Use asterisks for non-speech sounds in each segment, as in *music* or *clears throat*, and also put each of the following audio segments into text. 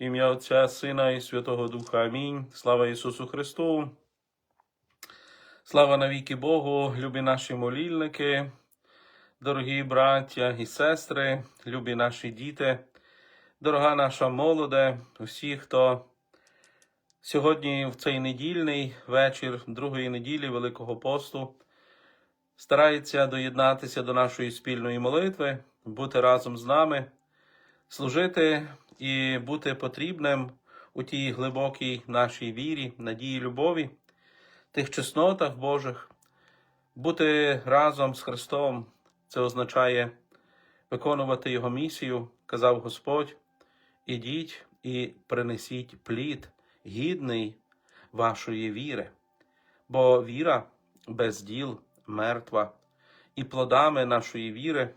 Ім'я Отця, Сина і Святого Духа. Амінь. Слава Ісусу Христу. Слава навіки Богу, любі наші молільники, дорогі браття і сестри, любі наші діти, дорога наша молоде, усі, хто сьогодні в цей недільний вечір другої неділі Великого посту старається доєднатися до нашої спільної молитви, бути разом з нами, служити і бути потрібним у тій глибокій нашій вірі, надії, любові, тих чеснотах Божих, бути разом з Христом. Це означає виконувати Його місію, казав Господь. Ідіть і принесіть плід, гідний вашої віри, бо віра без діл мертва, і плодами нашої віри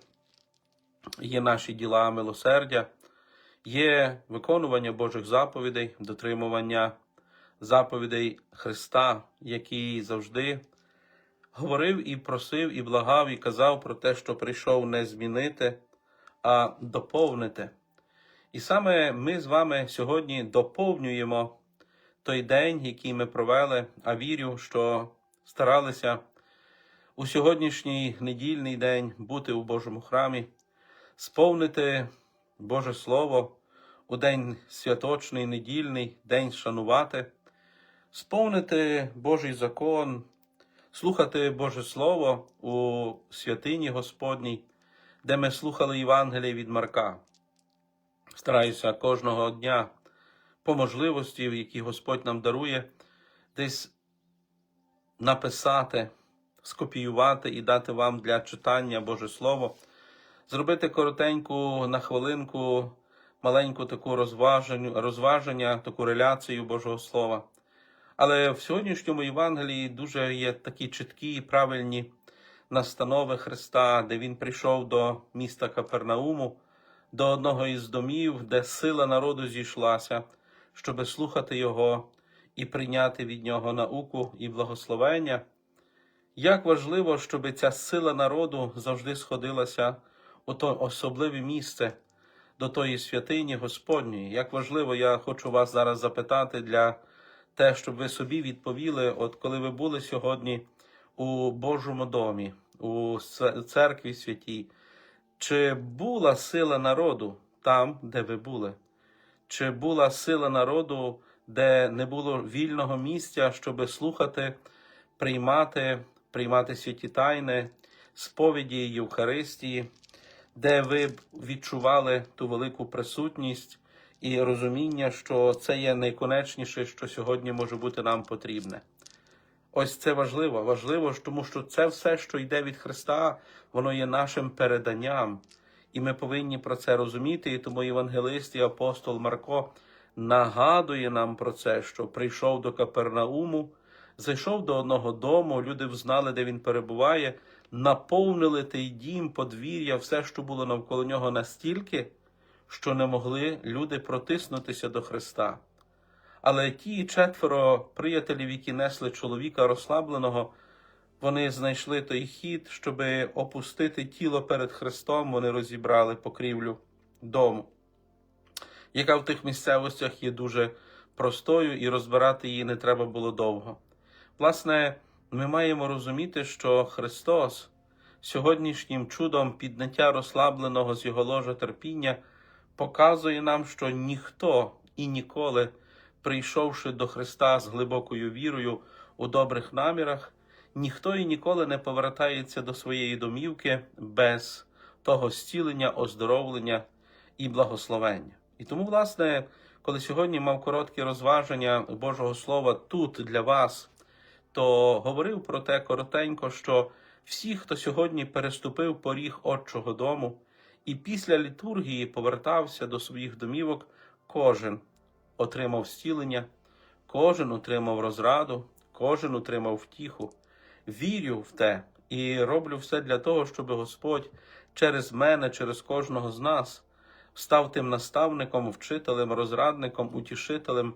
є наші діла милосердя, є виконування Божих заповідей, дотримування заповідей Христа, який завжди говорив і просив, і благав, і казав про те, що прийшов не змінити, а доповнити. І саме ми з вами сьогодні доповнюємо той день, який ми провели, а вірю, що старалися у сьогоднішній недільний день бути у Божому храмі, сповнити Боже Слово у день святочний, недільний, день шанувати, сповнити Божий закон, слухати Боже Слово у святині Господній, де ми слухали Євангеліє від Марка. Стараюся кожного дня по можливості, які Господь нам дарує, десь написати, скопіювати і дати вам для читання Боже Слово, зробити коротеньку на хвилинку, маленьку таку розваження, розваження, таку реляцію Божого Слова. Але в сьогоднішньому Євангелії дуже є такі чіткі і правильні настанови Христа, де Він прийшов до міста Капернауму, до одного із домів, де сила народу зійшлася, щоби слухати Його і прийняти від Нього науку і благословення. Як важливо, щоб ця сила народу завжди сходилася у особливе місце до тої святині Господньої. Як важливо, я хочу вас зараз запитати для те, щоб ви собі відповіли, от коли ви були сьогодні у Божому домі, у церкві святій, чи була сила народу там, де ви були? Чи була сила народу, де не було вільного місця, щоб слухати, приймати, приймати святі тайни, сповіді Євхаристії, де ви б відчували ту велику присутність і розуміння, що це є найконечніше, що сьогодні може бути нам потрібне? Ось це важливо. Важливо, тому що це все, що йде від Христа, воно є нашим переданням. І ми повинні про це розуміти. І тому євангелист і апостол Марко нагадує нам про це, що прийшов до Капернауму, зайшов до одного дому, люди взнали, де він перебуває, наповнили той дім, подвір'я, все, що було навколо нього, настільки, що не могли люди протиснутися до Христа. Але ті четверо приятелів, які несли чоловіка розслабленого, вони знайшли той хід, щоб опустити тіло перед Христом, вони розібрали покрівлю дому, яка в тих місцевостях є дуже простою, і розбирати її не треба було довго. Власне, ми маємо розуміти, що Христос сьогоднішнім чудом підняття розслабленого з його ложа терпіння показує нам, що ніхто і ніколи, прийшовши до Христа з глибокою вірою у добрих намірах, ніхто і ніколи не повертається до своєї домівки без того зцілення, оздоровлення і благословення. І тому, власне, коли сьогодні мав короткі розваження Божого Слова тут для вас, то говорив про те коротенько, що всі, хто сьогодні переступив поріг Отчого дому і після літургії повертався до своїх домівок, кожен отримав зцілення, кожен отримав розраду, кожен отримав втіху. Вірю в те і роблю все для того, щоб Господь через мене, через кожного з нас став тим наставником, вчителем, розрадником, утішителем,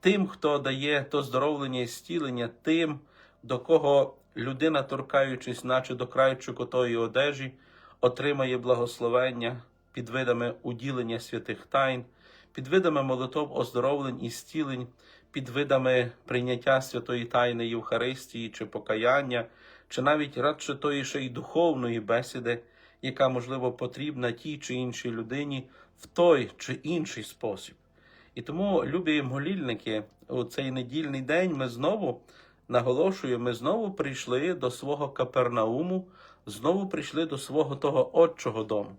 тим, хто дає то здоровлення і зцілення, тим, до кого людина, торкаючись, наче до крайчику тої одежі, отримає благословення під видами уділення святих тайн, під видами молитов оздоровлень і зцілень, під видами прийняття святої тайни Євхаристії чи покаяння, чи навіть радше тої ще й духовної бесіди, яка, можливо, потрібна тій чи іншій людині в той чи інший спосіб. І тому, любі молільники, у цей недільний день ми знову наголошую, ми знову прийшли до свого Капернауму, знову прийшли до свого того отчого дому.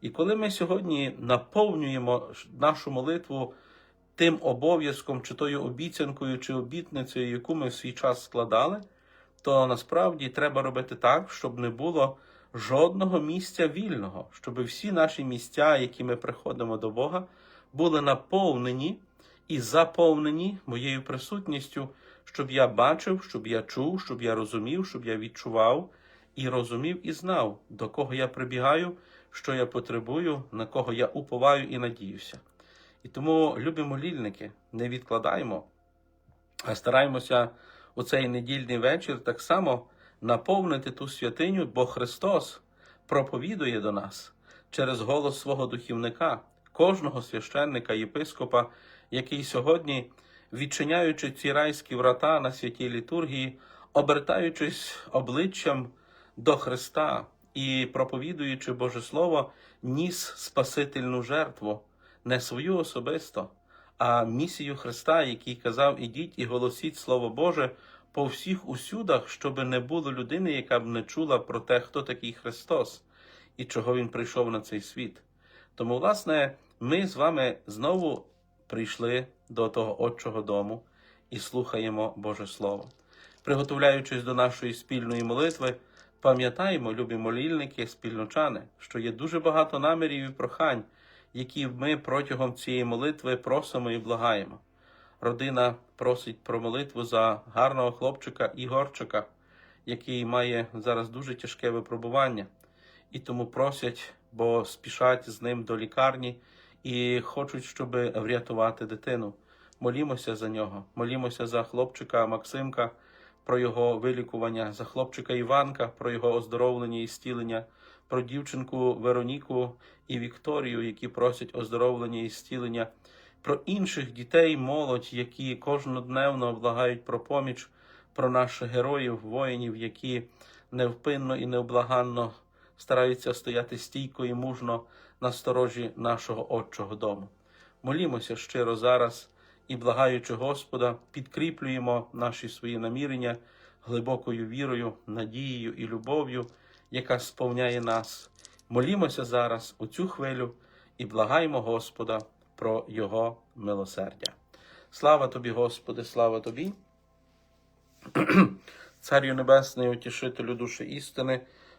І коли ми сьогодні наповнюємо нашу молитву тим обов'язком, чи тою обіцянкою, чи обітницею, яку ми в свій час складали, то насправді треба робити так, щоб не було жодного місця вільного, щоб всі наші місця, які ми приходимо до Бога, були наповнені і заповнені моєю присутністю, щоб я бачив, щоб я чув, щоб я розумів, щоб я відчував і розумів і знав, до кого я прибігаю, що я потребую, на кого я уповаю і надіюся. І тому, любі молільники, не відкладаємо, а стараємося у цей недільний вечір так само наповнити ту святиню, бо Христос проповідує до нас через голос свого духівника, кожного священника, єпископа, який сьогодні, відчиняючи ці райські врата на святій літургії, обертаючись обличчям до Христа і проповідуючи Боже Слово, ніс спасительну жертву, не свою особисто, а місію Христа, який казав: ідіть і голосіть Слово Боже по всіх усюдах, щоб не було людини, яка б не чула про те, хто такий Христос і чого Він прийшов на цей світ. Тому, власне, ми з вами знову прийшли до того Отчого дому і слухаємо Боже Слово. Приготовляючись до нашої спільної молитви, пам'ятаємо, любі молільники, спільночани, що є дуже багато намірів і прохань, які ми протягом цієї молитви просимо і благаємо. Родина просить про молитву за гарного хлопчика Ігорчика, який має зараз дуже тяжке випробування, і тому просять, бо спішать з ним до лікарні і хочуть, щоб врятувати дитину. Молімося за нього, молімося за хлопчика Максимка, про його вилікування, за хлопчика Іванка, про його оздоровлення і зцілення, про дівчинку Вероніку і Вікторію, які просять оздоровлення і зцілення, про інших дітей, молодь, які кожнодневно благають про поміч, про наших героїв, воїнів, які невпинно і необлаганно стараються стояти стійко і мужно на сторожі нашого Отчого дому. Молімося щиро зараз і, благаючи Господа, підкріплюємо наші свої намірення глибокою вірою, надією і любов'ю, яка сповняє нас. Молімося зараз у цю хвилю і благаємо Господа про Його милосердя. Слава тобі, Господи, слава тобі, *clears throat* Царю Небесний, утішителю душі істини,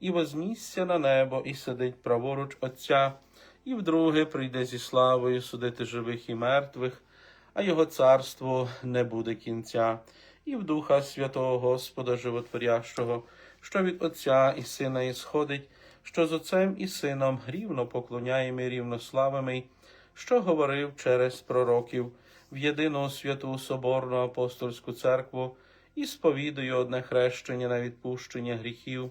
і вознісся на небо, і сидить праворуч Отця, і вдруге прийде зі славою судити живих і мертвих, а його царство не буде кінця, і в Духа Святого Господа Животворящого, що від Отця і Сина ісходить, що з Отцем і Сином рівно поклоняємо і рівно славимо, що говорив через пророків в єдину святу Соборну апостольську церкву і сповідую одне хрещення на відпущення гріхів,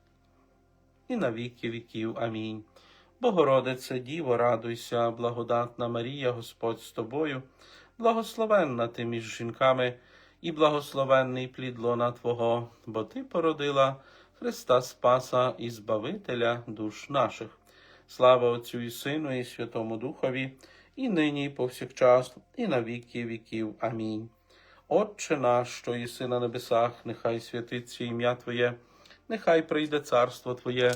і на віки віків. Амінь. Богородице, Діво, радуйся, благодатна Марія, Господь з тобою, благословенна ти між жінками, і благословенний плід лона Твого, бо Ти породила Христа Спаса і Збавителя душ наших. Слава Отцю і Сину, і Святому Духові, і нині, і повсякчас, і на віки віків. Амінь. Отче наш, що єси на небесах, нехай святиться ім'я Твоє, нехай прийде царство Твоє,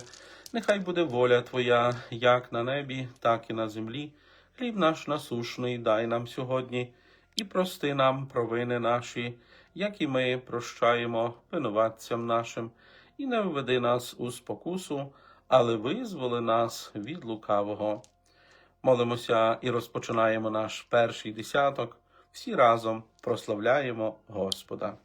нехай буде воля Твоя, як на небі, так і на землі. Хліб наш насушний дай нам сьогодні, і прости нам провини наші, як і ми прощаємо винуватцям нашим, і не введи нас у спокусу, але визволи нас від лукавого. Молимося і розпочинаємо наш перший десяток. Всі разом прославляємо Господа.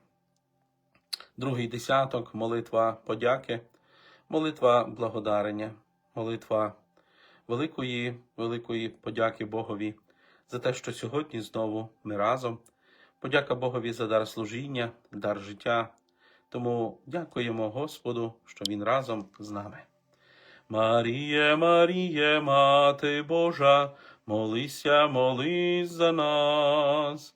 другий десяток, молитва подяки, молитва благодарення, молитва великої, великої подяки Богові за те, що сьогодні знову ми разом. Подяка Богові за дар служіння, дар життя. Тому дякуємо Господу, що Він разом з нами. Маріє, Маріє, Мати Божа, молися, молись за нас.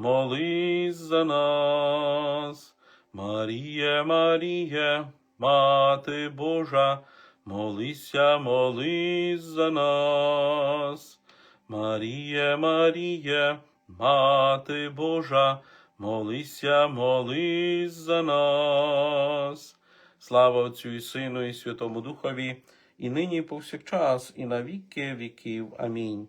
молись за нас. Маріє, Маріє, Мати Божа, молися, молись за нас. Маріє, Маріє, Мати Божа, молися, молись за нас. Слава Отцю і Сину, і Святому Духові, і нині, повсякчас, і на віки віків. Амінь.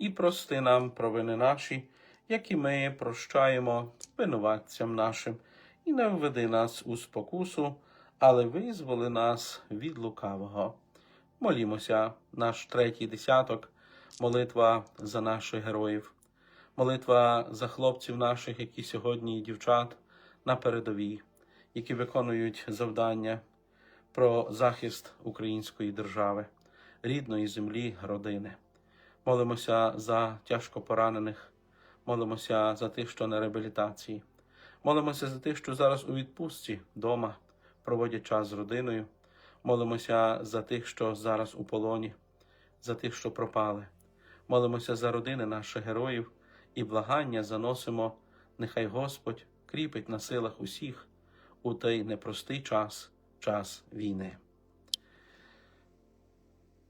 і прости нам провини наші, як і ми прощаємо винуватцям нашим, і не введи нас у спокусу, але визволи нас від лукавого. Молімося, наш третій десяток, молитва за наших героїв, молитва за хлопців наших, які сьогодні і дівчат на передовій, які виконують завдання про захист української держави, рідної землі, родини. Молимося за тяжко поранених, молимося за тих, що на реабілітації, молимося за тих, що зараз у відпустці вдома проводять час з родиною. Молимося за тих, що зараз у полоні, за тих, що пропали. Молимося за родини наших героїв і благання заносимо. Нехай Господь кріпить на силах усіх у той непростий час, час війни.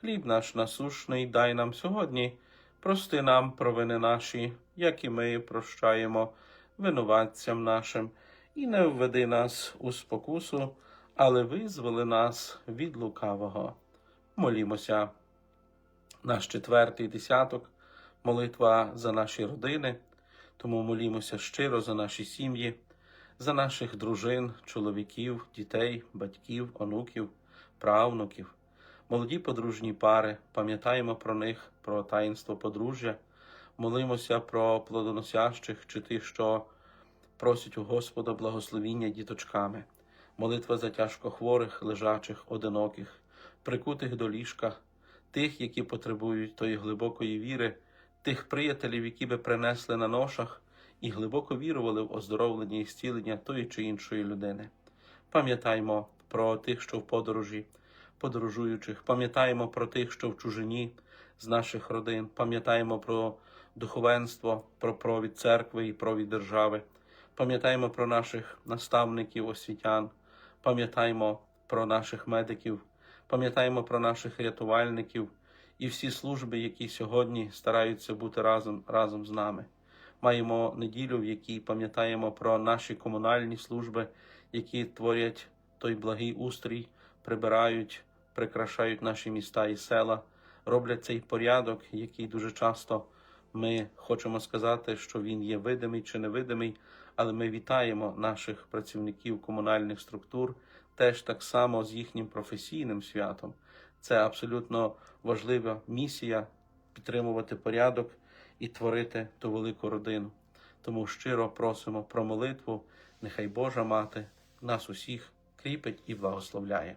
Хліб наш насушний дай нам сьогодні, прости нам провини наші, як і ми прощаємо винуватцям нашим, і не введи нас у спокусу, але визволи нас від лукавого. Молімося. Наш четвертий десяток, молитва за наші родини, тому молімося щиро за наші сім'ї, за наших дружин, чоловіків, дітей, батьків, онуків, правнуків, молоді подружні пари, пам'ятаємо про них, про таїнство подружжя, молимося про плодоносящих чи тих, що просять у Господа благословіння діточками, молитва за тяжкохворих, лежачих, одиноких, прикутих до ліжка, тих, які потребують тої глибокої віри, тих приятелів, які би принесли на ношах і глибоко вірували в оздоровлення і зцілення тої чи іншої людини. Пам'ятаймо про тих, що в подорожі, подорожуючих, пам'ятаємо про тих, що в чужині з наших родин, пам'ятаємо про духовенство, про провід церкви і провід держави, пам'ятаємо про наших наставників, освітян, пам'ятаємо про наших медиків, пам'ятаємо про наших рятувальників і всі служби, які сьогодні стараються бути разом, разом з нами. Маємо неділю, в якій пам'ятаємо про наші комунальні служби, які творять той благий устрій, прибирають, прикрашають наші міста і села, роблять цей порядок, який дуже часто ми хочемо сказати, що він є видимий чи невидимий, але ми вітаємо наших працівників комунальних структур теж так само з їхнім професійним святом. Це абсолютно важлива місія підтримувати порядок і творити ту велику родину. Тому щиро просимо про молитву, нехай Божа Мати нас усіх кріпить і благословляє.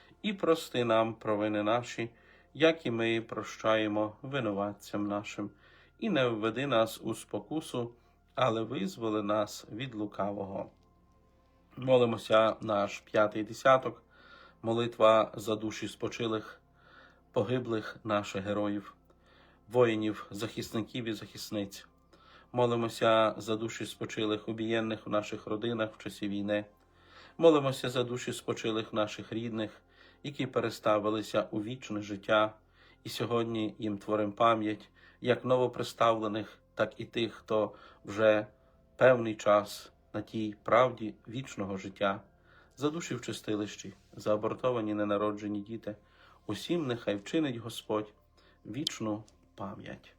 і прости нам провини наші, як і ми прощаємо винуватцям нашим, і не введи нас у спокусу, але визволи нас від лукавого. Молимося наш п'ятий десяток, молитва за душі спочилих, погиблих наших героїв, воїнів, захисників і захисниць. Молимося за душі спочилих обієнних у наших родинах в часі війни. Молимося за душі спочилих наших рідних, які переставилися у вічне життя, і сьогодні їм творим пам'ять як новоприставлених, так і тих, хто вже певний час на тій правді вічного життя, за душі в чистилищі, за абортовані ненароджені діти. Усім нехай вчинить Господь вічну пам'ять.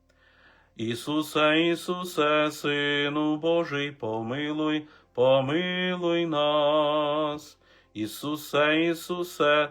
Ісусе, Ісусе, Сину Божий, помилуй, помилуй нас. Ісусе, Ісусе,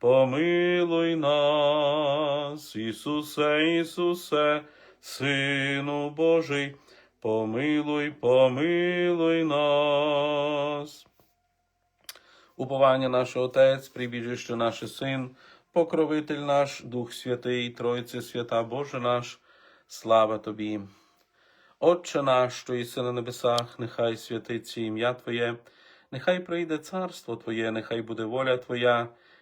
помилуй нас. Ісусе, Ісусе, Сину Божий, помилуй, помилуй нас. Уповання наш Отець, прибіжище наш Син, покровитель наш, Дух Святий, Тройце свята Боже наш, слава Тобі. Отче наш, що єси на небесах, нехай святиться ім'я Твоє, нехай прийде царство Твоє, нехай буде воля Твоя,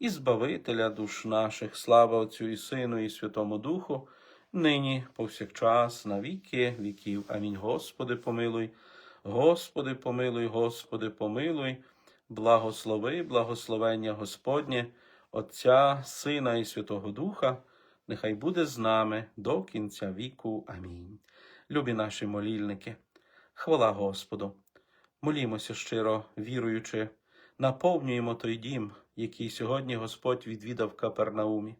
і Збавителя душ наших. Слава Отцю і Сину, і Святому Духу, нині, повсякчас, на віки віків. Амінь. Господи, помилуй, Господи, помилуй, Господи, помилуй, благослови, благословення Господнє, Отця, Сина і Святого Духа, нехай буде з нами до кінця віку. Амінь. Любі наші молільники, хвала Господу. Молімося щиро, віруючи, наповнюємо той дім, який сьогодні Господь відвідав Капернаумі.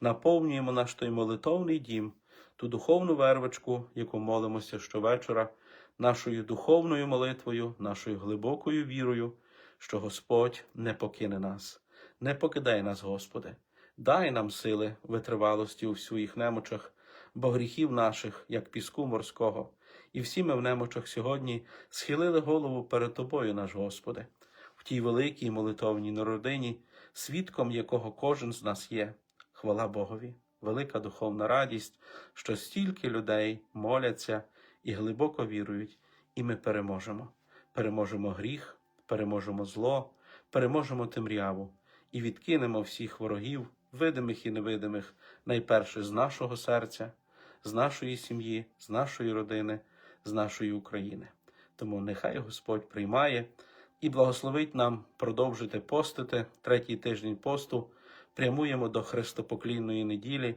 Наповнюємо наш той молитовний дім, ту духовну вервочку, яку молимося щовечора, нашою духовною молитвою, нашою глибокою вірою, що Господь не покине нас. Не покидай нас, Господи, дай нам сили витривалості у своїх немочах, бо гріхів наших, як піску морського, і всі ми в немочах сьогодні схилили голову перед Тобою, наш Господи, в тій великій молитовній народині, свідком якого кожен з нас є. Хвала Богові, велика духовна радість, що стільки людей моляться і глибоко вірують, і ми переможемо. Переможемо гріх, переможемо зло, переможемо темряву і відкинемо всіх ворогів, видимих і невидимих, найперше з нашого серця, з нашої сім'ї, з нашої родини, з нашої України. Тому нехай Господь приймає і благословить нам продовжити постити третій тиждень посту. Прямуємо до Христопоклінної неділі,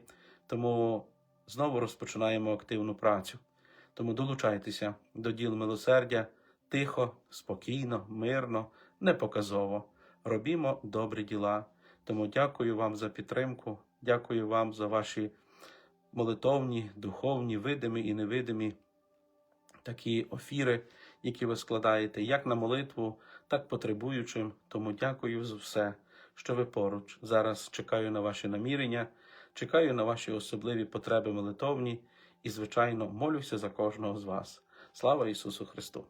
тому знову розпочинаємо активну працю. Тому долучайтеся до діл милосердя тихо, спокійно, мирно, непоказово. Робімо добрі діла. Тому дякую вам за підтримку, дякую вам за ваші молитовні, духовні, видимі і невидимі такі офіри, які ви складаєте як на молитву, так потребуючим. Тому дякую за все, що ви поруч. Зараз чекаю на ваші намірення, чекаю на ваші особливі потреби молитовні і, звичайно, молюся за кожного з вас. Слава Ісусу Христу!